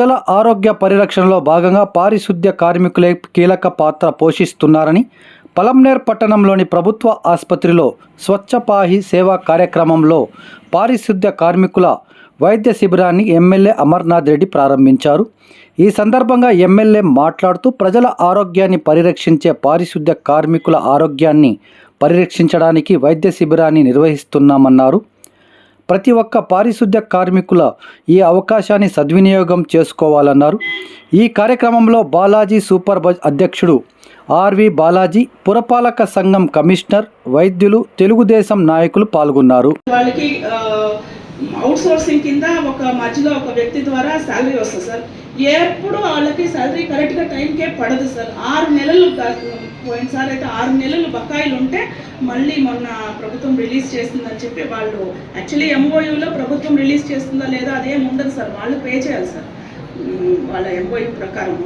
ప్రజల ఆరోగ్య పరిరక్షణలో భాగంగా పారిశుద్ధ్య కార్మికులే కీలక పాత్ర పోషిస్తున్నారని పలంనేర్ పట్టణంలోని ప్రభుత్వ ఆసుపత్రిలో స్వచ్ఛపాహి సేవా కార్యక్రమంలో పారిశుద్ధ్య కార్మికుల వైద్య శిబిరాన్ని ఎమ్మెల్యే అమర్నాథ్ రెడ్డి ప్రారంభించారు. ఈ సందర్భంగా ఎమ్మెల్యే మాట్లాడుతూ ప్రజల ఆరోగ్యాన్ని పరిరక్షించే పారిశుద్ధ్య కార్మికుల ఆరోగ్యాన్ని పరిరక్షించడానికి వైద్య శిబిరాన్ని నిర్వహిస్తున్నామన్నారు. ప్రతి ఒక్క పారిశుద్ధ్య కార్మికుల ఈ అవకాశాన్ని సద్వినియోగం చేసుకోవాలన్నారు. ఈ కార్యక్రమంలో బాలాజీ సూపర్ బజ్ అధ్యక్షుడు ఆర్వి బాలాజీ పురపాలక సంఘం కమిషనర్ వైద్యులు తెలుగుదేశం నాయకులు పాల్గొన్నారు. వాళ్ళకి అవుట్ సోర్సింగ్ కింద ఒక మధ్యలో ఒక వ్యక్తి ద్వారా శాలరీ వస్తుంది సార్. ఎప్పుడు వాళ్ళకి శాలరీ కరెక్ట్గా టైంకే పడదు సార్. ఆరు నెలలు పోయినసారి అయితే ఆరు నెలలు బకాయిలు ఉంటే మళ్ళీ మొన్న ప్రభుత్వం రిలీజ్ చేస్తుందని చెప్పి వాళ్ళు యాక్చువల్లీ ఎంఓయూలో ప్రభుత్వం రిలీజ్ చేస్తుందా లేదా అదేం ఉండదు సార్ వాళ్ళు పే చేయాలి సార్. వాళ్ళ ఎంఓయూ ప్రకారం.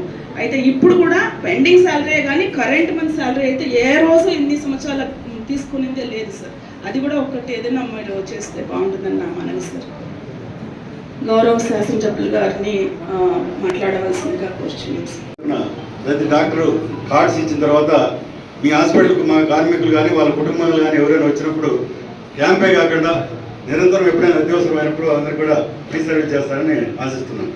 అయితే ఇప్పుడు కూడా పెండింగ్ శాలరీ కానీ కరెంట్ మంత్ శాలరీ అయితే ఏ రోజు ఇన్ని సంవత్సరాల తీసుకునిందే లేదు సార్. అది కూడా ఒకటి ఏదైనా మీరు చేస్తే బాగుంటుందని నా మనవి సార్. గౌరవ శాసనసభ్యులు గారిని మాట్లాడవలసిందిగా కోరుచున్నాం సార్. ఉన్న ప్రతి డాక్టరు కార్డ్స్ ఇచ్చిన తర్వాత మీ హాస్పిటల్కి మా కార్మికులు కానీ వాళ్ళ కుటుంబాలు కానీ ఎవరైనా వచ్చినప్పుడు క్యాంపే కాకుండా నిరంతరం ఎప్పుడైనా అత్యవసరమైనప్పుడు అందరూ కూడా ఫ్రీ సర్వీస్ చేస్తారని ఆశిస్తున్నాను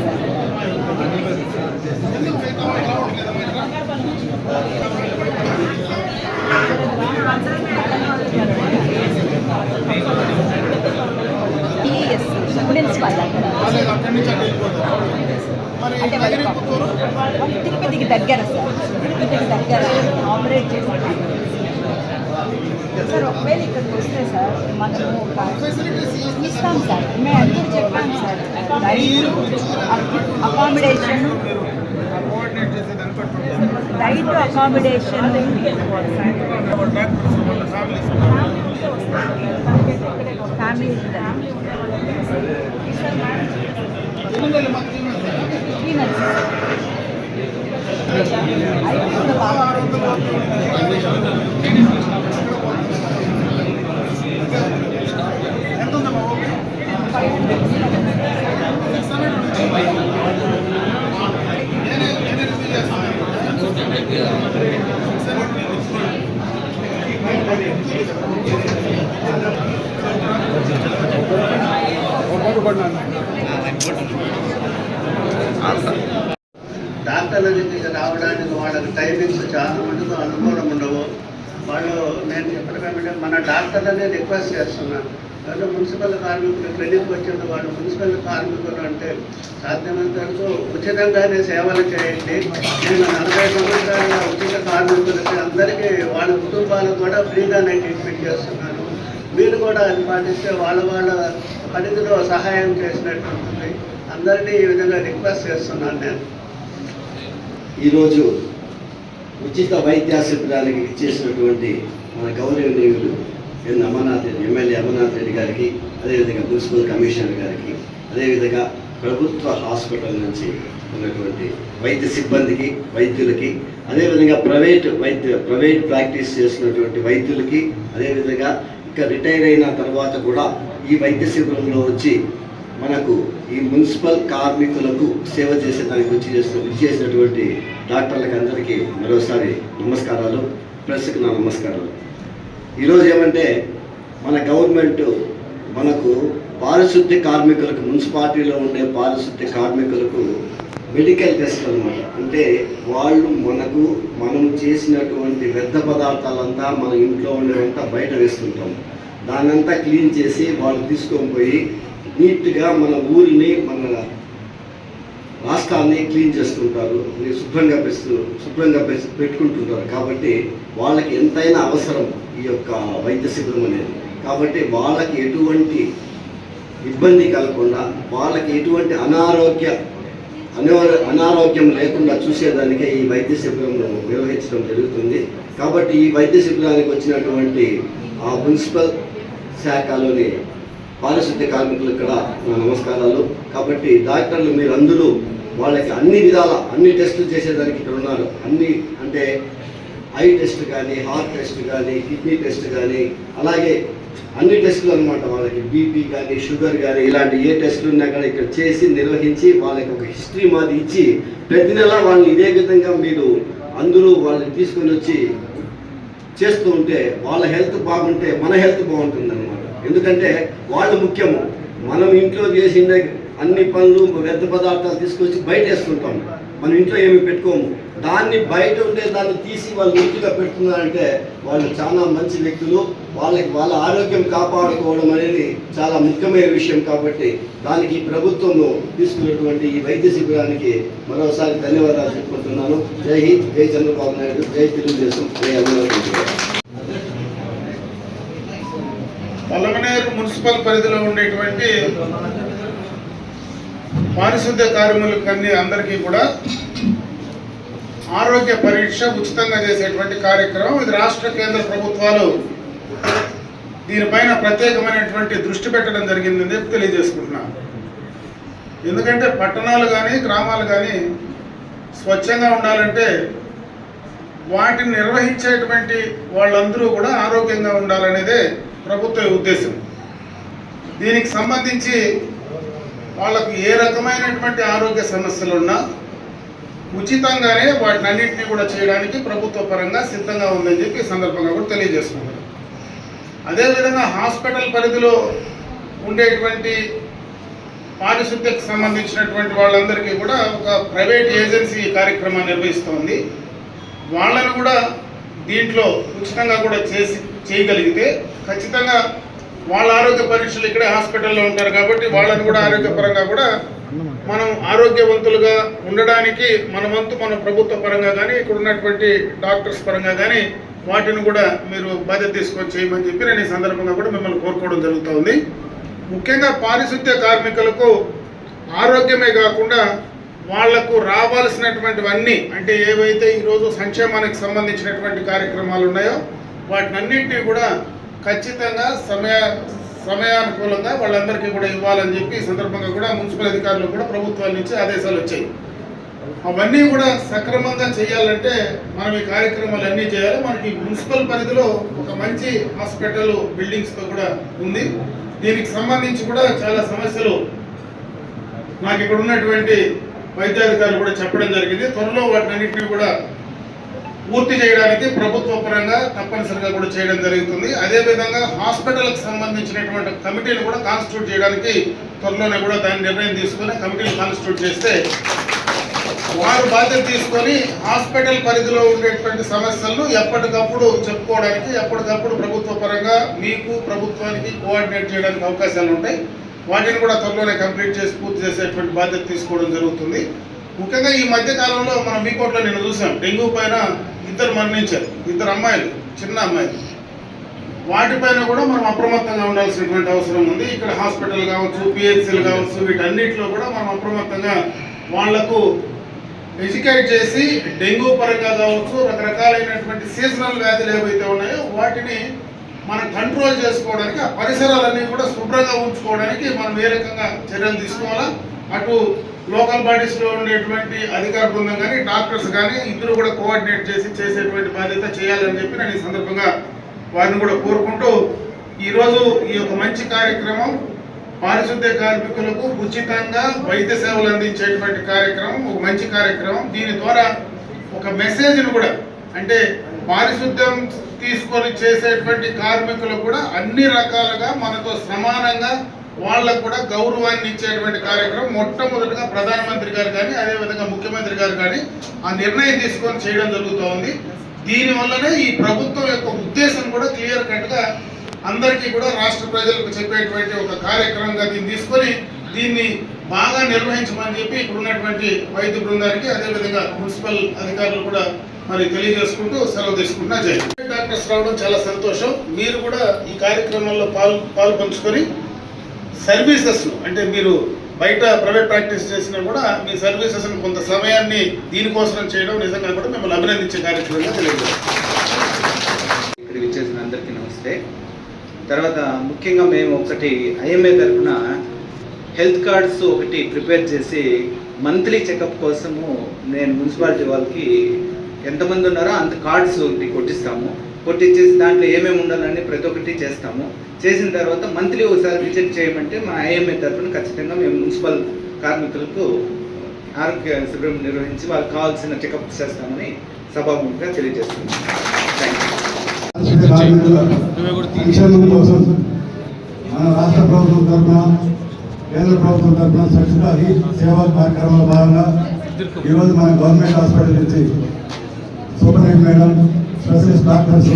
మున్సిపల్ తిరుపతికి దగ్గర సార్. తిరుపతికి దగ్గర ఆపరేట్ చేసి సార్ ఒకవేళ ఇక్కడికి వస్తే సార్ మనము ఇస్తాం సార్. మేము అందరూ చెప్పాం sir. Accommodation. Diet accommodation. Family three months అయిపోతుంది బాగా డాక్టర్ల దగ్గరికి వాళ్ళకి టైమింగ్స్ చాలా మందితో అనుకూలం ఉండవు. వాళ్ళు నేను చెప్పడమేమంటే మన డాక్టర్లనే రిక్వెస్ట్ చేస్తున్నాను. అంటే మున్సిపల్ కార్మికులు క్లినిక్ వచ్చిన వాళ్ళు మున్సిపల్ కార్మికులు అంటే సాధ్యమైనంత వరకు ఉచితంగానే సేవలు చేయండి. నేను నలభై సంవత్సరాల ఉచిత కార్మికులకి అందరికీ వాళ్ళ కుటుంబాలకు కూడా ఫ్రీగానే ట్రీట్మెంట్ చేస్తున్నాను. మీరు కూడా అది పాటిస్తే వాళ్ళ వాళ్ళ పరిధిలో సహాయం చేసినట్టు ఉంటుంది. అందరినీ ఈ విధంగా రిక్వెస్ట్ చేస్తున్నాను నేను. ఈరోజు ఉచిత వైద్య శిబిరానికి ఇచ్చేసినటువంటి మన గౌరవనీయులు ఎన్ అమర్నాథ్ రెడ్డి ఎమ్మెల్యే అమర్నాథ్ రెడ్డి గారికి అదేవిధంగా మున్సిపల్ కమిషనర్ గారికి అదేవిధంగా ప్రభుత్వ హాస్పిటల్ నుంచి ఉన్నటువంటి వైద్య సిబ్బందికి వైద్యులకి అదేవిధంగా ప్రైవేట్ వైద్య ప్రైవేట్ ప్రాక్టీస్ చేసినటువంటి వైద్యులకి అదేవిధంగా ఇంకా రిటైర్ అయిన తర్వాత కూడా ఈ వైద్య శిబిరంలో వచ్చి మనకు ఈ మున్సిపల్ కార్మికులకు సేవ చేసే దానికి వచ్చి చేసిన చేసినటువంటి డాక్టర్లకు అందరికీ మరోసారి నమస్కారాలు ప్రెస్కి నా నమస్కారాలు. ఈరోజు ఏమంటే మన గవర్నమెంట్ మనకు పారిశుద్ధ్య కార్మికులకు మున్సిపాలిటీలో ఉండే పారిశుద్ధ్య కార్మికులకు మెడికల్ టెస్ట్ అనమాట అంటే వాళ్ళు మనకు మనం చేసినటువంటి వ్యర్థ పదార్థాలంతా మన ఇంట్లో ఉండేవంతా బయట వేస్తుంటాం. దానంతా క్లీన్ చేసి వాళ్ళు తీసుకొని పోయి నీట్గా మన ఊరిని మన రాష్ట్రాన్ని క్లీన్ చేస్తుంటారు. శుభ్రంగా పెస్తు శుభ్రంగా పెస్- పెట్టుకుంటుంటారు. కాబట్టి వాళ్ళకి ఎంతైనా అవసరం ఈ యొక్క వైద్య శిబిరం అనేది. కాబట్టి వాళ్ళకి ఎటువంటి ఇబ్బంది కలగకుండా వాళ్ళకి ఎటువంటి అనారోగ్య అనారోగ్యం లేకుండా చూసేదానికే ఈ వైద్య శిబిరం నిర్వహించడం జరుగుతుంది. కాబట్టి ఈ వైద్య శిబిరానికి వచ్చినటువంటి ఆ మున్సిపల్ శాఖలోని పారిశుద్ధ్య కార్మికులు ఇక్కడ నమస్కారాలు. కాబట్టి డాక్టర్లు మీరు వాళ్ళకి అన్ని విధాల అన్ని టెస్టులు చేసేదానికి ఇక్కడ ఉన్నారు. అన్ని అంటే ఐ టెస్ట్ కానీ హార్ట్ టెస్ట్ కానీ కిడ్నీ టెస్ట్ కానీ అలాగే అన్ని టెస్టులు అనమాట వాళ్ళకి. బీపీ కానీ షుగర్ కానీ ఇలాంటి ఏ టెస్టులు ఉన్నా కూడా ఇక్కడ చేసి నిర్వహించి వాళ్ళకి ఒక హిస్టరీ మాది ఇచ్చి ప్రతి నెల వాళ్ళని ఇదే విధంగా మీరు అందరూ వాళ్ళని తీసుకొని వచ్చి చేస్తూ ఉంటే వాళ్ళ హెల్త్ బాగుంటే మన హెల్త్ బాగుంటుంది ఎందుకంటే వాళ్ళు ముఖ్యము. మనం ఇంట్లో చేసిన అన్ని పనులు వ్యర్థ పదార్థాలు తీసుకొచ్చి బయట వేస్తుంటాం. మనం ఇంట్లో ఏమి పెట్టుకోము. దాన్ని బయట ఉంటే దాన్ని తీసి వాళ్ళు నీట్గా పెడుతున్నారంటే వాళ్ళు చాలా మంచి వ్యక్తులు. వాళ్ళకి వాళ్ళ ఆరోగ్యం కాపాడుకోవడం అనేది చాలా ముఖ్యమైన విషయం కాబట్టి దానికి ప్రభుత్వము తీసుకున్నటువంటి ఈ వైద్య శిబిరానికి మరోసారి ధన్యవాదాలు చెప్పుకుంటున్నాను. జై హింద్ జై చంద్రబాబు నాయుడు జై తెలుగుదేశం. జై అమరావతి పల్లమనేరు మున్సిపల్ పరిధిలో ఉండేటువంటి పారిశుద్ధ్య కార్మికులకన్నీ అందరికీ కూడా ఆరోగ్య పరీక్ష ఉచితంగా చేసేటువంటి కార్యక్రమం. ఇది రాష్ట్ర కేంద్ర ప్రభుత్వాలు దీనిపైన ప్రత్యేకమైనటువంటి దృష్టి పెట్టడం జరిగిందని చెప్పి తెలియజేసుకుంటున్నాను ఎందుకంటే పట్టణాలు కానీ గ్రామాలు కానీ స్వచ్ఛంగా ఉండాలంటే వాటిని నిర్వహించేటువంటి వాళ్ళందరూ కూడా ఆరోగ్యంగా ఉండాలనేదే ప్రభుత్వ ఉద్దేశం. దీనికి సంబంధించి వాళ్ళకు ఏ రకమైనటువంటి ఆరోగ్య సమస్యలు ఉన్నా ఉచితంగానే వాటిని అన్నింటినీ కూడా చేయడానికి ప్రభుత్వ పరంగా సిద్ధంగా ఉందని చెప్పి సందర్భంగా కూడా తెలియజేసుకుంటారు అదేవిధంగా హాస్పిటల్ పరిధిలో ఉండేటువంటి పారిశుద్ధ్యకు సంబంధించినటువంటి వాళ్ళందరికీ కూడా ఒక ప్రైవేట్ ఏజెన్సీ కార్యక్రమాన్ని నిర్వహిస్తోంది. వాళ్ళను కూడా దీంట్లో ఉచితంగా కూడా చేసి చేయగలిగితే ఖచ్చితంగా వాళ్ళ ఆరోగ్య పరీక్షలు ఇక్కడే హాస్పిటల్లో ఉంటారు కాబట్టి వాళ్ళని కూడా ఆరోగ్యపరంగా కూడా మనం ఆరోగ్యవంతులుగా ఉండడానికి మన వంతు మన ప్రభుత్వ పరంగా కానీ ఇక్కడ ఉన్నటువంటి డాక్టర్స్ పరంగా కానీ వాటిని కూడా మీరు బాధ్యత తీసుకొని చేయమని చెప్పి నేను ఈ సందర్భంగా కూడా మిమ్మల్ని కోరుకోవడం జరుగుతోంది. ముఖ్యంగా పారిశుద్ధ్య కార్మికులకు ఆరోగ్యమే కాకుండా వాళ్ళకు రావాల్సినటువంటివన్నీ అంటే ఏవైతే ఈరోజు సంక్షేమానికి సంబంధించినటువంటి కార్యక్రమాలు ఉన్నాయో వాటినన్నింటినీ కూడా ఖచ్చితంగా సమయ సమయానుకూలంగా వాళ్ళందరికీ కూడా ఇవ్వాలని చెప్పి ఈ సందర్భంగా కూడా మున్సిపల్ అధికారులు కూడా ప్రభుత్వాల నుంచి ఆదేశాలు వచ్చాయి. అవన్నీ కూడా సక్రమంగా చేయాలంటే మనం ఈ కార్యక్రమాలు అన్నీ చేయాలి. మనకి మున్సిపల్ పరిధిలో ఒక మంచి హాస్పిటల్ బిల్డింగ్స్తో కూడా ఉంది. దీనికి సంబంధించి కూడా చాలా సమస్యలు నాకు ఇక్కడ ఉన్నటువంటి వైద్యాధికారులు కూడా చెప్పడం జరిగింది. త్వరలో వాటినన్నింటినీ కూడా పూర్తి చేయడానికి ప్రభుత్వ పరంగా తప్పనిసరిగా కూడా చేయడం జరుగుతుంది. అదేవిధంగా హాస్పిటల్కి సంబంధించినటువంటి కమిటీని కూడా కాన్స్టిట్యూట్ చేయడానికి త్వరలోనే కూడా దాని నిర్ణయం తీసుకొని కమిటీని కాన్స్టిట్యూట్ చేస్తే వారు బాధ్యత తీసుకొని హాస్పిటల్ పరిధిలో ఉండేటువంటి సమస్యలను ఎప్పటికప్పుడు చెప్పుకోవడానికి ఎప్పటికప్పుడు ప్రభుత్వ పరంగా మీకు ప్రభుత్వానికి కోఆర్డినేట్ చేయడానికి అవకాశాలు ఉంటాయి. వాటిని కూడా త్వరలోనే కంప్లీట్ చేసి పూర్తి చేసేటువంటి బాధ్యత తీసుకోవడం జరుగుతుంది. ముఖ్యంగా ఈ మధ్య కాలంలో మనం మీకోట్లో నేను చూసాం డెంగ్యూ పైన ఇద్దరు మరణించారు. ఇద్దరు అమ్మాయిలు చిన్న అమ్మాయిలు. వాటిపైన కూడా మనం అప్రమత్తంగా ఉండాల్సినటువంటి అవసరం ఉంది. ఇక్కడ హాస్పిటల్ కావచ్చు పిహెచ్సిలు కావచ్చు వీటన్నిటిలో కూడా మనం అప్రమత్తంగా వాళ్ళకు ఎడ్యుకేట్ చేసి డెంగ్యూ పరంగా కావచ్చు రకరకాలైనటువంటి సీజనల్ వ్యాధులు ఏవైతే ఉన్నాయో వాటిని మనం కంట్రోల్ చేసుకోవడానికి ఆ పరిసరాలన్నీ కూడా శుభ్రంగా ఉంచుకోవడానికి మనం ఏ రకంగా చర్యలు తీసుకోవాలా? అటు లోకల్ బాడీస్లో ఉండేటువంటి అధికార బృందం కానీ డాక్టర్స్ కానీ ఇద్దరు కూడా కోఆర్డినేట్ చేసి చేసేటువంటి బాధ్యత చేయాలని చెప్పి నేను ఈ సందర్భంగా వారిని కూడా కోరుకుంటూ ఈరోజు ఈ యొక్క మంచి కార్యక్రమం పారిశుద్ధ్య కార్మికులకు ఉచితంగా వైద్య సేవలు అందించేటువంటి కార్యక్రమం ఒక మంచి కార్యక్రమం. దీని ద్వారా ఒక మెసేజ్ను కూడా అంటే పారిశుద్ధ్యం తీసుకొని చేసేటువంటి కార్మికులు కూడా అన్ని రకాలుగా మనతో సమానంగా వాళ్ళకు కూడా గౌరవాన్ని ఇచ్చేటువంటి కార్యక్రమం మొట్టమొదటిగా ప్రధానమంత్రి గారు కానీ అదేవిధంగా ముఖ్యమంత్రి గారు కానీ ఆ నిర్ణయం తీసుకొని చేయడం జరుగుతూ ఉంది. దీనివల్లనే ఈ ప్రభుత్వం యొక్క ఉద్దేశం కూడా క్లియర్ కట్గా అందరికీ కూడా రాష్ట్ర ప్రజలకు చెప్పేటువంటి ఒక కార్యక్రమంగా దీన్ని తీసుకొని దీన్ని బాగా నిర్వహించమని చెప్పి ఇప్పుడున్నటువంటి ఉన్నటువంటి వైద్య బృందానికి అదేవిధంగా మున్సిపల్ అధికారులు కూడా మరి తెలియజేసుకుంటూ సెలవు తీసుకుంటున్నా. జై డాక్టర్స్ రావడం చాలా సంతోషం. మీరు కూడా ఈ కార్యక్రమంలో పాలు పాలు పంచుకొని సర్వీసెస్ అంటే మీరు బయట ప్రైవేట్ ప్రాక్టీస్ చేసినా కూడా మీ సర్వీసెస్ కొంత సమయాన్ని దీనికోసం చేయడం నిజంగా కూడా మిమ్మల్ని అభినందించే కార్యక్రమంగా తెలియజేస్తాం ఇక్కడికి వచ్చేసిన అందరికీ నమస్తే. తర్వాత ముఖ్యంగా మేము ఒకటి ఐఎంఏ తరఫున హెల్త్ కార్డ్స్ ఒకటి ప్రిపేర్ చేసి మంత్లీ చెకప్ కోసము నేను మున్సిపాలిటీ వాళ్ళకి ఎంతమంది ఉన్నారో అంత కార్డ్స్ ఒకటి కొట్టిస్తాము. కొట్టించేసి దాంట్లో ఏమేమి ఉండాలని ప్రతి ఒక్కటి చేస్తాము. చేసిన తర్వాత మంత్లీ ఒకసారి విజిట్ చేయమంటే మా ఐఎంఏ తరఫున ఖచ్చితంగా మేము మున్సిపల్ కార్మికులకు ఆరోగ్య శిబిరం నిర్వహించి వాళ్ళకి కావాల్సిన చెకప్ చేస్తామని సభాముఖంగా తెలియజేస్తున్నాం సంక్షేమం కోసం మన రాష్ట్ర ప్రభుత్వం తరఫున కేంద్ర ప్రభుత్వం తరఫున స్వచ్ఛత సేవా కార్యక్రమంలో భాగంగా ఈరోజు మన గవర్నమెంట్ హాస్పిటల్ నుంచి సూపరింటెండెంట్ మేడం స్పెషలిస్ట్ డాక్టర్స్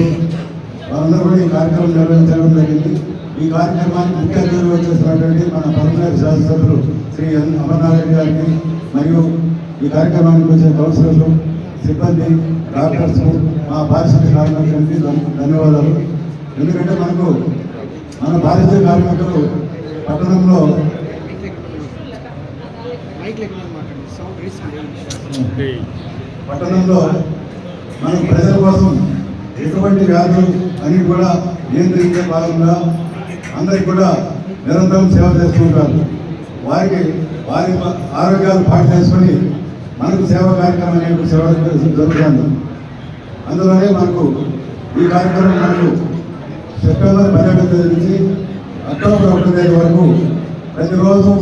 వాళ్ళందరూ కూడా ఈ కార్యక్రమం నిర్వహించడం జరిగింది. ఈ కార్యక్రమానికి ముఖ్య అతిథులు వచ్చేసినటువంటి మన పర్మనెంట్ శాసనసభ్యులు శ్రీ ఎన్ అమర్నాథ్ గారికి మరియు ఈ కార్యక్రమానికి వచ్చిన కౌన్సిలర్లు సిబ్బంది డాక్టర్స్ మా పారిశుద్ధ్య కార్మికులకి ధన్- ధన్యవాదాలు. ఎందుకంటే మనకు మన పారిశుద్ధ్య కార్మికులు పట్టణంలో పట్టణంలో మనం ప్రజల కోసం ఎటువంటి వ్యాధులు అని కూడా నియంత్రించే భాగంగా అందరికి కూడా నిరంతరం సేవ చేస్తుంటారు వారికి వారి ఆరోగ్యాలు పాటు చేసుకొని మనకు సేవ కార్యక్రమం అనేది సేవ జరుగుతుంది. అందులోనే మనకు ఈ కార్యక్రమం మనకు సెప్టెంబర్ పన్నెండవ తేదీ నుంచి అక్టోబర్ ఒకటో తేదీ వరకు ప్రతిరోజు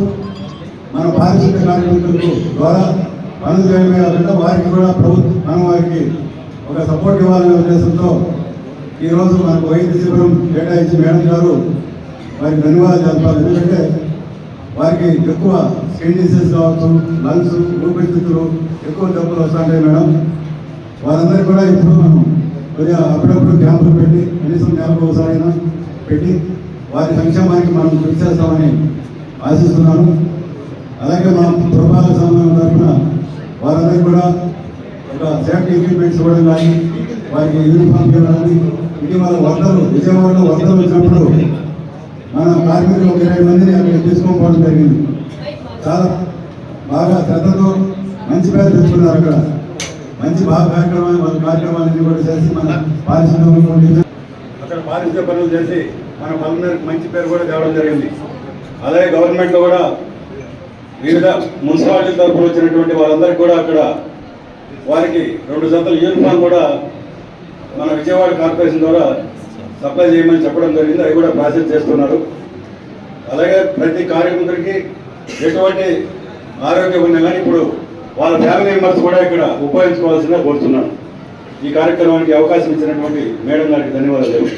మన పారిశుద్ధ్య కార్మికులకు ద్వారా పనులు చేయడమే కాకుండా వారికి కూడా ప్రభుత్వం మనం వారికి ఒక సపోర్ట్ ఇవ్వాలనే ఉద్దేశంతో ఈరోజు మనకు వైద్య శిబిరం కేటాయించి మేడం గారు వారికి ధన్యవాదాలు తెలపాలి. ఎందుకంటే వారికి ఎక్కువ స్కిన్ డిసీజ్ కావచ్చు లంగ్స్ ఊపిరితిత్తులు ఎక్కువ జబ్బులు వస్తుంటాయి మేడం వారందరూ కూడా ఇప్పుడు మనం కొద్దిగా అప్పుడప్పుడు క్యాంపులు పెట్టి కనీసం నెలకు ఒకసారైనా పెట్టి వారి సంక్షేమానికి మనం కృషి చేస్తామని ఆశిస్తున్నాను. అలాగే మనం పురపాలక సమయం తరఫున వారందరూ కూడా ఒక సేఫ్టీ ఎక్విప్మెంట్స్ ఇవ్వడం కానీ వారికి యూనిఫామ్ ఇవ్వడం కానీ ఇటీవల వరదలు విజయవాడలో వరదలు వచ్చినప్పుడు మన కార్మికులు ఒక ఇరవై మందిని అక్కడ తీసుకోకపోవడం జరిగింది. చాలా బాగా శ్రద్ధతో మంచి పేరు తెచ్చుకున్నారు అక్కడ. మంచి బాగా కార్యక్రమాలు వాళ్ళ కార్యక్రమాలన్నీ కూడా చేసి మన పారిశ్రామిక అక్కడ పారిశుద్ధ్య పనులు చేసి మన పల్లెకి మంచి పేరు కూడా తేవడం జరిగింది. అలాగే గవర్నమెంట్లో కూడా వివిధ మున్సిపాలిటీ తరఫున వచ్చినటువంటి వాళ్ళందరికీ కూడా అక్కడ వారికి రెండు జతల యూనిఫామ్ కూడా మన విజయవాడ కార్పొరేషన్ ద్వారా సప్లై చేయమని చెప్పడం జరిగింది. అవి కూడా ప్రాసెస్ చేస్తున్నారు. అలాగే ప్రతి కార్యకర్తకి ఎటువంటి ఆరోగ్యం ఉన్నా కానీ ఇప్పుడు వాళ్ళ ఫ్యామిలీ మెంబర్స్ కూడా ఇక్కడ ఉపయోగించుకోవాల్సిందిగా కోరుతున్నాను. ఈ కార్యక్రమానికి అవకాశం ఇచ్చినటువంటి మేడం గారికి ధన్యవాదాలు.